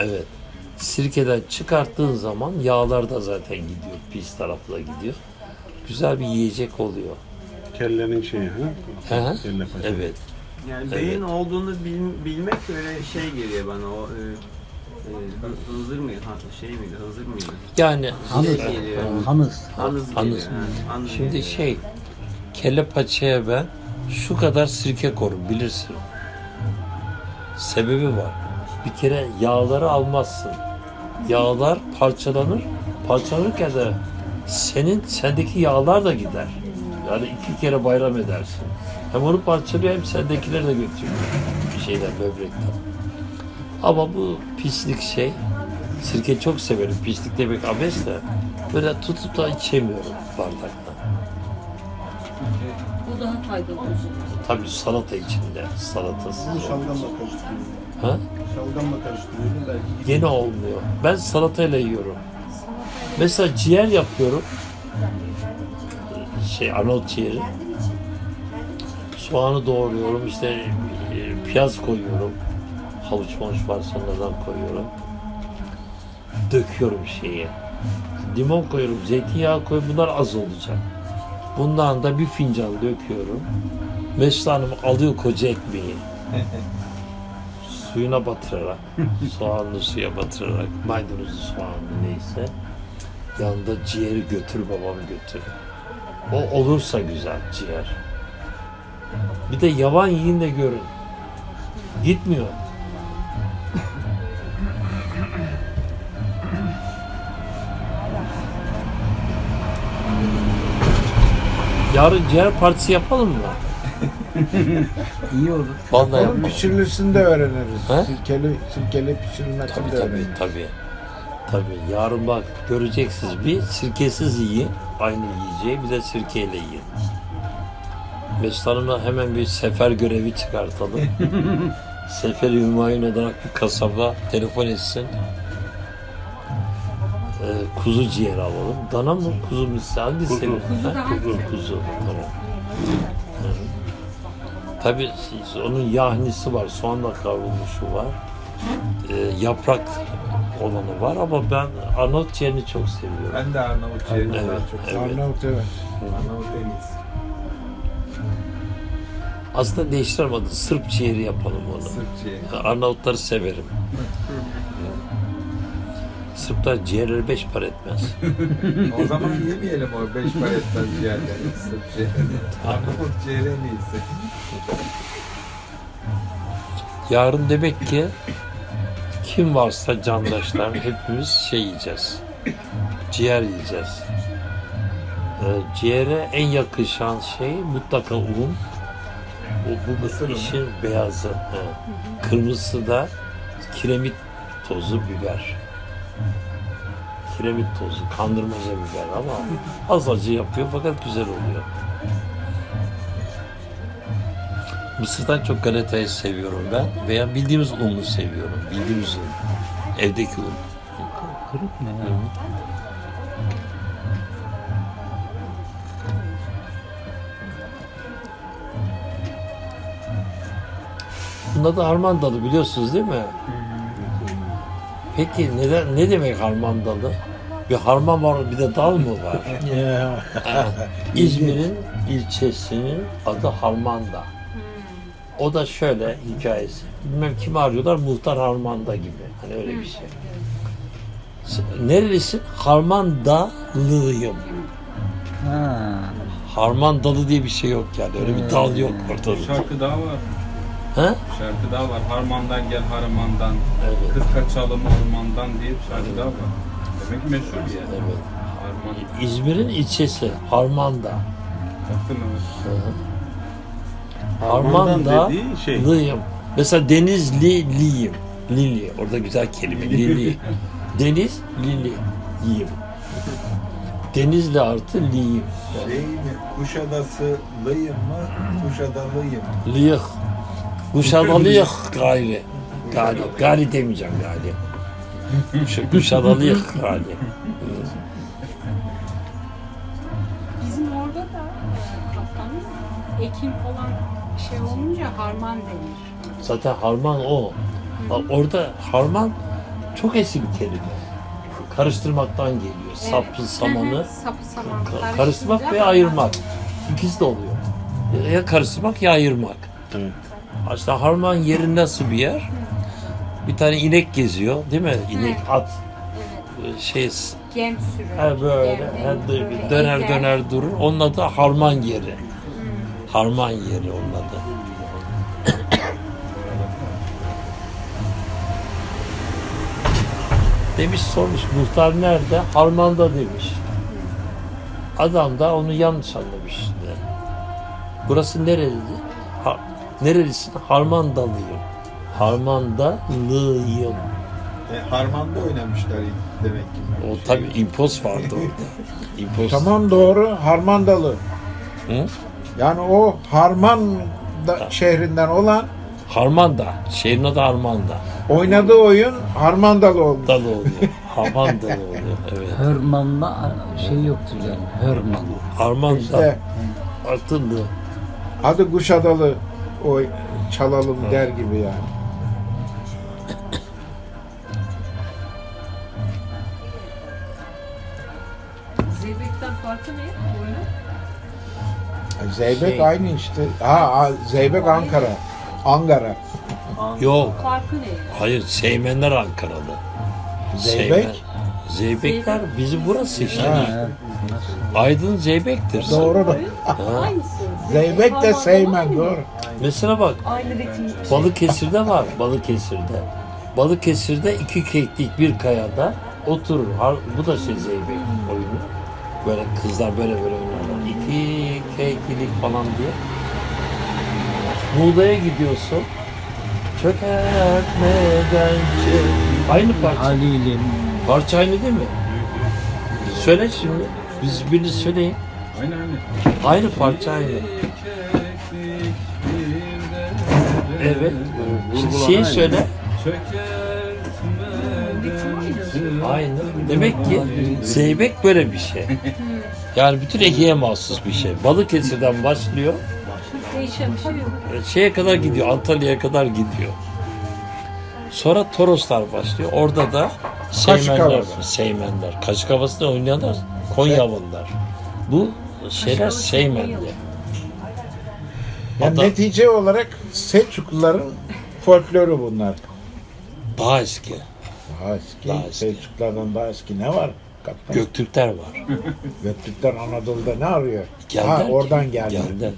Evet. Sirkeden çıkarttığın zaman yağlar da zaten gidiyor. Pis tarafına gidiyor. Güzel bir yiyecek oluyor. Kellenin şeyi ha? Hı hı. Kelle paça. Evet. Yani beyin olduğunu bil- bilmek öyle şey geliyor bana o e, e, hı- hınzır mıydı? Ha, şey miydi? Hınzır mıydı? Yani Hanız. Geliyor. Hanız. Anız Anız. geliyor. ha, anız şimdi geliyor. şey kelle paçaya ben şu kadar sirke korum bilirsin. Sebebi var. Bir kere yağları almazsın. Yağlar parçalanır. Parçalanırken de senin sendeki yağlar da gider. Yani iki kere bayram edersin. Hem onu parçalıyor hem sendekileri de götürüyor. Bir şeyden böbrekten. Ama bu pislik şey sirke çok severim. Pislik demek abes de böyle tutup da içemiyorum bardakta. Faydalı olsun. Tabii salata içinde. Salatasız. Bu şalgamla karıştırıyorum. Ha? Şalgamla karıştırıyorum belki. Gene olmuyor. Ben salatayla yiyorum. Mesela ciğer yapıyorum. Şey Arnavut ciğeri. Soğanı doğruyorum. işte e, piyaz koyuyorum. Havuç mavuç var sonradan koyuyorum. Döküyorum şeyi. Limon koyuyorum, zeytinyağı koyuyorum. Bunlar az olacak. Bundan da bir fincan döküyorum. Mesut Hanım alıyor koca ekmeği. suyuna batırarak, soğanlı suya batırarak, maydanozlu soğanlı neyse, yanında ciğeri götür babam götür. O olursa güzel ciğer. Bir de yavan yiyin de görün. Gitmiyor. Yarın ciğer partisi yapalım mı? İyi olur. Vallahi Onun pişirilmesini de öğreniriz. He? Sirkeli, sirkeli pişirilmesini Tabii de tabii öğreniriz. tabii. Tabii yarın bak göreceksiniz bir sirkesiz yiyin aynı yiyeceği bir de sirkeyle yiyin. Mesut Hanım'a hemen bir sefer görevi çıkartalım. sefer hümayun olarak bir kasaba telefon etsin. Ee, kuzu ciğer alalım. Dana mı kuzu mu? Hangisi Kuzu. senin? Kuzu Ha, kuzu, kuzu. Tamam. Tabii siz- onun yahnisi var, soğanla kavrulmuşu var. Ee, yaprak olanı var ama ben Arnavut ciğerini çok seviyorum. Ben de Arnavut ciğerini Evet, daha çok evet. Arnavut evet. Arnavut en iyisi. Aslında değiştirelim adı. Sırp ciğeri yapalım onu. Sırp ciğeri. Arnavutları severim. Sırplar ciğerleri beş para etmez. O zaman yemeyelim o beş paretten ciğerleri, Sırp ciğerini. Arnavut ciğeri en iyisi. Yarın demek ki kim varsa candaşlar hepimiz şey yiyeceğiz. Ciğer yiyeceğiz. Ee, ciğere en yakışan şey mutlaka un. O, bu Mısır işin beyazı. He. Kırmızısı da kiremit tozu biber. Kiremit tozu, kandırmaca biber ama az acı yapıyor fakat güzel oluyor. Mısır'dan çok galetayı seviyorum ben. Veya bildiğimiz unu seviyorum. Bildiğimiz un. Evdeki un. Kırık mı ya? Bunda da harman dalı biliyorsunuz değil mi? Peki neden, ne demek harman dalı? Bir harman var bir de dal mı var? İzmir'in ilçesinin adı Harmanda. O da şöyle hikayesi. Bilmem kimi arıyorlar Muhtar Harmanda gibi. Hani öyle bir şey. Nerelisin? Harmandalıyım. Ha. Harman dalı diye bir şey yok yani. Öyle bir dal yok ortada. Şarkı daha var. Ha? Şarkı daha var. Harmandan gel harmandan. Evet. Kız kaçalım ormandan diye bir şarkı daha var. Demek ki meşhur bir yer. Evet. Harman. İzmir'in ilçesi Harmanda. Baktın mı? Harmandan dediği şey. Harmandalıyım. Mesela Denizliliyim. Lili. Orada güzel kelime. Lili. Deniz, Lili. Yiyim. Denizli artı liyim. Şey mi? Kuşadası lıyım mı? Kuşadalıyım. Liyık. Kuşadalıyık gayri. Gari, gari demeyeceğim gari. Kuş- Kuşadalıyık gari. Bizim orada da e, kafamız ekim falan şey olunca harman denir. Zaten harman o. Bak Orada harman çok eski bir kelime. Karıştırmaktan geliyor. Saplı samanı Sapı saman. ka- karıştırmak ve ayırmak. İkisi de oluyor. Ya karıştırmak ya ayırmak. Evet. İşte harman yeri nasıl bir yer? Bir tane inek geziyor değil mi? İnek, at, şey Gem sürü. Böyle dö- böyle döner ezer. döner durur. Onun adı harman yeri. Harman yeri onun adı. demiş sormuş muhtar nerede? Harmanda demiş. Adam da onu yanlış anlamış. Burası nereli? Ha, nerelisin? Harmandalıyım. Harmandalıyım. E, Harman'da oynamışlar demek ki. O tabi impos vardı orada. İmpos. Tamam doğru Harmandalı. Hı? Yani o Harman da şehrinden olan Harmanda. Şehrin adı Harmanda. oynadığı oyun Harmandalı olmuş. Dalı oluyor. Harmandalı oluyor. Evet. Hörman'la şey yoktur yani. Hörman. Harmanda. İşte Atıldı. adı Kuşadalı o çalalım der gibi yani. Zeybek'ten farkı ne? Oyunu? Zeybek Şey. aynı işte. Ha, ha, Zeybek Ankara. Ankara. Yok. Farkı ne? Hayır. Seymenler Ankaralı. Zeybek? Zeybekler bizi burası işte. Ha, Aydın Zeybek'tir. doğru da. Ha. Aynısı. Zeybek de Seymen doğru. Mesela bak Aynı ritim. Balıkesir'de var. Balıkesir'de. Balıkesir'de iki keklik bir kayada oturur. Har- Bu da şey Zeybek oyunu. Böyle kızlar böyle böyle oynarlar. İki keklik falan diye. Muğla'ya gidiyorsun. Çökertmeden çık. Aynı parça. Halil'im. Parça aynı değil mi? Söyle şimdi. Biz birini söyleyin. Aynen aynen. Aynı parça aynı. Evet. Şimdi şeyi söyle. Aynı. Aynı. Demek ki zeybek böyle bir şey. Yani bütün Ege'ye mahsus bir şey. Balıkesir'den başlıyor. Değişen bir şey yok. Şeye kadar gidiyor. Antalya'ya kadar gidiyor. Sonra Toroslar başlıyor. Orada da Seymenler. Seymenler. Kaşık havasında oynayanlar Konyalılar. Bu şeyler Seymenli. Yani Hatta netice olarak Selçukluların folkloru bunlar. daha eski. Daha eski, Daha eski. Selçuklulardan daha eski ne var? Kaptan. Göktürkler var. Göktürkler Anadolu'da ne arıyor? Geldiler ha, ki, oradan geldi. Geldiler.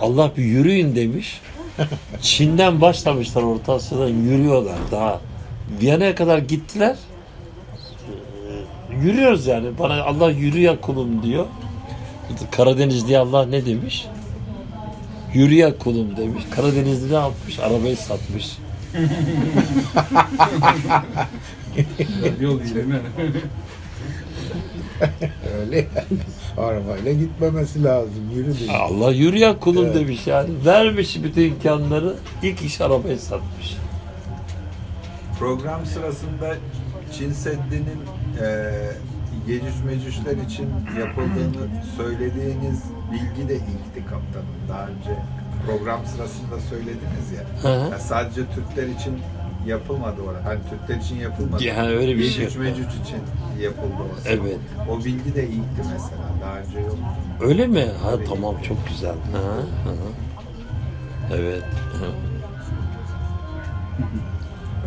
Allah bir yürüyün demiş. Çin'den başlamışlar Orta Asya'dan yürüyorlar daha. Viyana'ya kadar gittiler. Ee, Yürüyoruz yani. Bana Allah yürü ya kulum diyor. Karadeniz diye Allah ne demiş? Yürü ya kulum demiş. Karadenizli ne yapmış? Arabayı satmış. Yol değil mi? Öyle. Arabayla gitmemesi lazım. Yürü diyor. Allah yürü ya kulum Evet. demiş yani. Vermiş bütün imkanları. İlk iş arabayı satmış. Program sırasında Çin Seddi'nin e, Yecüc Mecücler için yapıldığını söylediğiniz bilgi de ilkti kaptanım. Daha önce program sırasında söylediniz ya. Hı hı. Yani sadece Türkler için yapılmadı orada. Hani Türkler için yapılmadı. Yani öyle bir şey Yecüc yok. Mecüc için yapıldı o. Evet. O bilgi de ilkti mesela. Daha önce yok. Öyle mi? Ha tamam çok güzel. Ha, ha. Evet. Ha.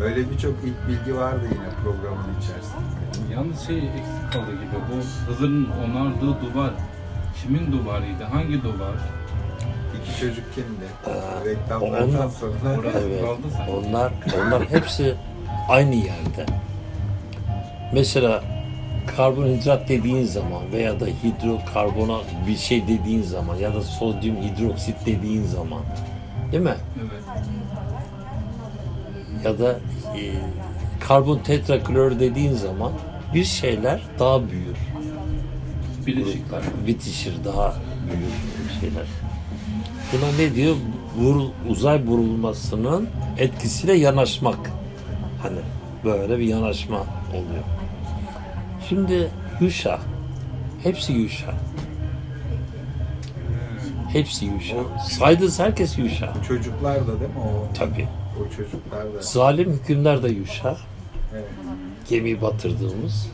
Öyle birçok ilk bilgi vardı yine programın içerisinde. Yalnız şey eksik kaldı gibi. Bu Hızır'ın onardığı duvar kimin duvarıydı? Hangi duvar? İki çocuk kimdi? Aa, Reklamlardan onlar- sonra. Orası Evet. kaldı sanki. Onlar onlar hepsi aynı yerde. Mesela karbonhidrat dediğin zaman veya da hidrokarbona bir şey dediğin zaman ya da sodyum hidroksit dediğin zaman değil mi? Evet. Ya da e, karbon tetraklor dediğin zaman bir şeyler daha büyür. Bileşikler. bitişir daha büyük şeyler. Buna ne diyor? Vurul, uzay vurulmasının etkisiyle yanaşmak. Hani böyle bir yanaşma oluyor. Şimdi Yuşa. Hepsi Yuşa. Hepsi Yuşa. Saydığınız herkes Yuşa. Çocuklar da değil mi o? Tabii. O çocuklar da. Zalim hükümler de Yuşa. Evet. Gemiyi batırdığımız.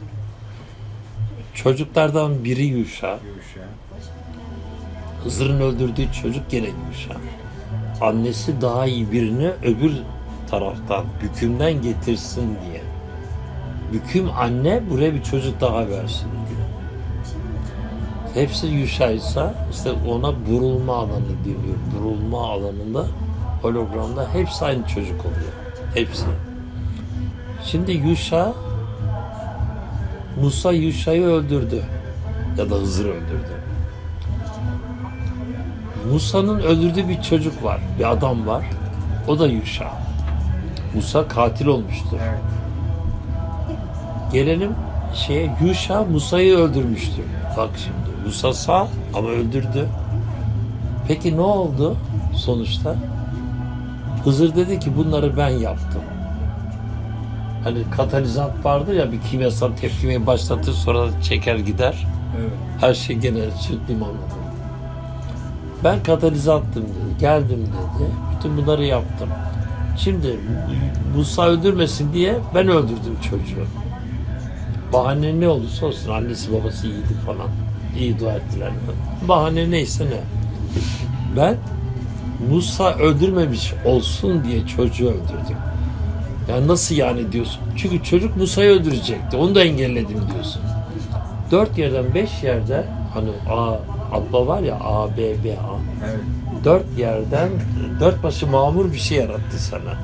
Çocuklardan biri Yuşa. Yuşa. Hızır'ın öldürdüğü çocuk gene Yuşa. Annesi daha iyi birini öbür taraftan, bükümden getirsin diye. Büküm anne buraya bir çocuk daha versin diye. Hepsi Yuşa'ysa işte ona burulma alanı deniyor. Burulma alanında hologramda hepsi aynı çocuk oluyor. Hepsi. Şimdi Yuşa Musa Yuşa'yı öldürdü. Ya da Hızır öldürdü. Musa'nın öldürdüğü bir çocuk var. Bir adam var. O da Yuşa. Musa katil olmuştur. Gelelim şeye Yuşa Musa'yı öldürmüştü. Bak şimdi Musa sağ ama öldürdü. Peki ne oldu sonuçta? Hızır dedi ki bunları ben yaptım. Hani katalizat vardır ya bir kimyasal tepkimeyi başlatır sonra çeker gider. Evet. Her şey gene süt limanlı. Ben katalizattım dedi. Geldim dedi. Bütün bunları yaptım. Şimdi Musa öldürmesin diye ben öldürdüm çocuğu. Bahane ne olursa olsun annesi babası iyiydi falan. İyi dua ettiler. Bahane neyse ne. Ben Musa öldürmemiş olsun diye çocuğu öldürdüm. Yani nasıl yani diyorsun? Çünkü çocuk Musa'yı öldürecekti. Onu da engelledim diyorsun. Dört yerden beş yerde hani A, abla var ya A, B, B, A. Evet. Dört yerden dört başı mamur bir şey yarattı sana.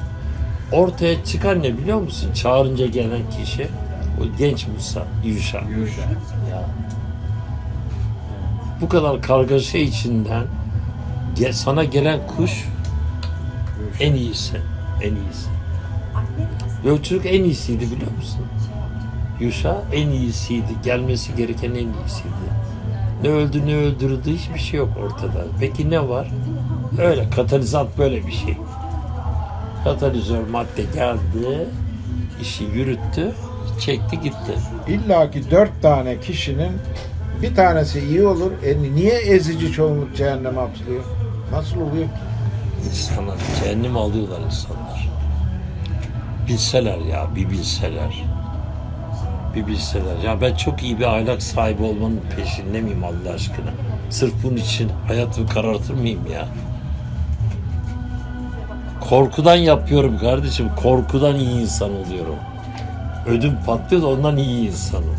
Ortaya çıkan ne biliyor musun? Çağırınca gelen kişi o genç Musa, Yuşa. Yuşa. Ya. Bu kadar kargaşa içinden sana gelen kuş en iyisi. En iyisi. Çocuk en iyisiydi biliyor musun? Yuşa en iyisiydi. Gelmesi gereken en iyisiydi. Ne öldü ne öldürüldü hiçbir şey yok ortada. Peki ne var? Öyle katalizat böyle bir şey. Katalizör madde geldi, işi yürüttü, çekti gitti. İlla ki dört tane kişinin bir tanesi iyi olur. E niye ezici çoğunluk cehenneme atılıyor? Nasıl oluyor ki? İnsanlar cehennem alıyorlar insanlar. Bilseler ya bir bilseler. Bir bilseler. Ya ben çok iyi bir ahlak sahibi olmanın peşinde miyim Allah aşkına? Sırf bunun için hayatımı karartır mıyım ya? Korkudan yapıyorum kardeşim. Korkudan iyi insan oluyorum. Ödüm patlıyor da ondan iyi insanım.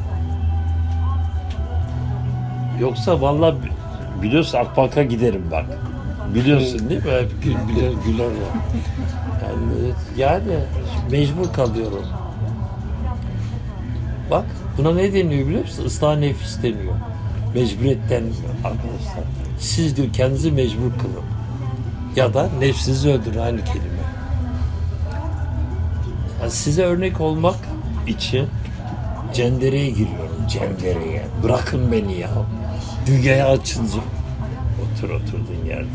Yoksa vallahi bi- biliyorsun Akbank'a giderim bak. Biliyorsun değil mi? Hep gül, güler, güler var. Yani, yani mecbur kalıyorum. Bak buna ne deniyor biliyor musun? Islah nefis deniyor. Mecburiyetten arkadaşlar. Siz diyor kendinizi mecbur kılın. Ya da nefsinizi öldürün aynı kelime. Yani size örnek olmak için cendereye giriyorum. Cendereye. Bırakın beni ya. Dünyaya açılacağım. Otur oturduğun yerde.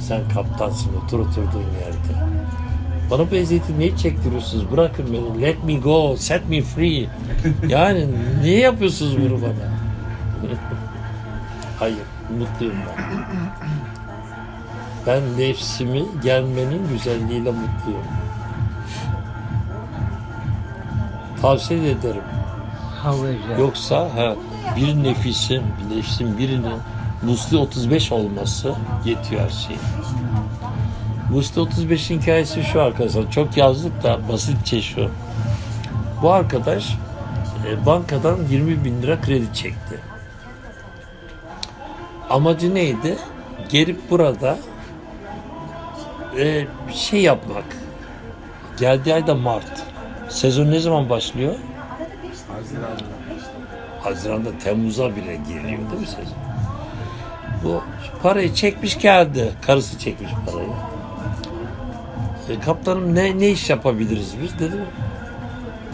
Sen kaptansın otur oturduğun yerde. Bana bu eziyeti niye çektiriyorsunuz? Bırakın beni. Let me go. Set me free. Yani niye yapıyorsunuz bunu bana? Hayır. Mutluyum ben. Ben nefsimi gelmenin güzelliğiyle mutluyum. Tavsiye ederim. Yoksa ha, bir nefisin, bir nefsin birinin Musli 35 olması yetiyor her şey. Musli 35'in hikayesi şu arkadaşlar. Çok yazdık da basitçe şu. Bu arkadaş e, bankadan 20 bin lira kredi çekti. Amacı neydi? Gelip burada e, bir şey yapmak. Geldiği ayda Mart. Sezon ne zaman başlıyor? Haziran'da. Haziran'da Temmuz'a bile geliyor değil mi sezon? Bu parayı çekmiş geldi. Karısı çekmiş parayı. E, kaptanım ne ne iş yapabiliriz biz dedim.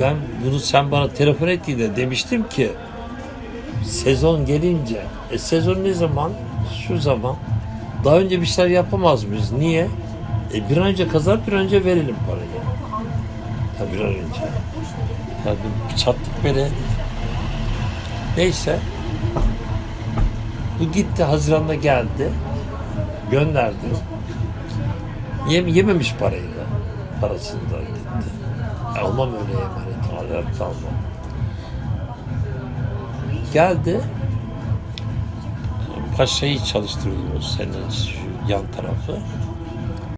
Ben bunu sen bana telefon ettiğinde demiştim ki sezon gelince e, sezon ne zaman? Şu zaman. Daha önce bir şeyler yapamaz mıyız? Niye? E, bir an önce kazanıp bir an önce verelim parayı. Ya bir an önce. Ya bir çattık böyle. Neyse. Bu gitti Haziran'da geldi. Gönderdi. Yem, yememiş parayı da. Parasını da gitti. Almam öyle emanet. Hayatta almam. Geldi. Paşa'yı çalıştırıyoruz senin yan tarafı.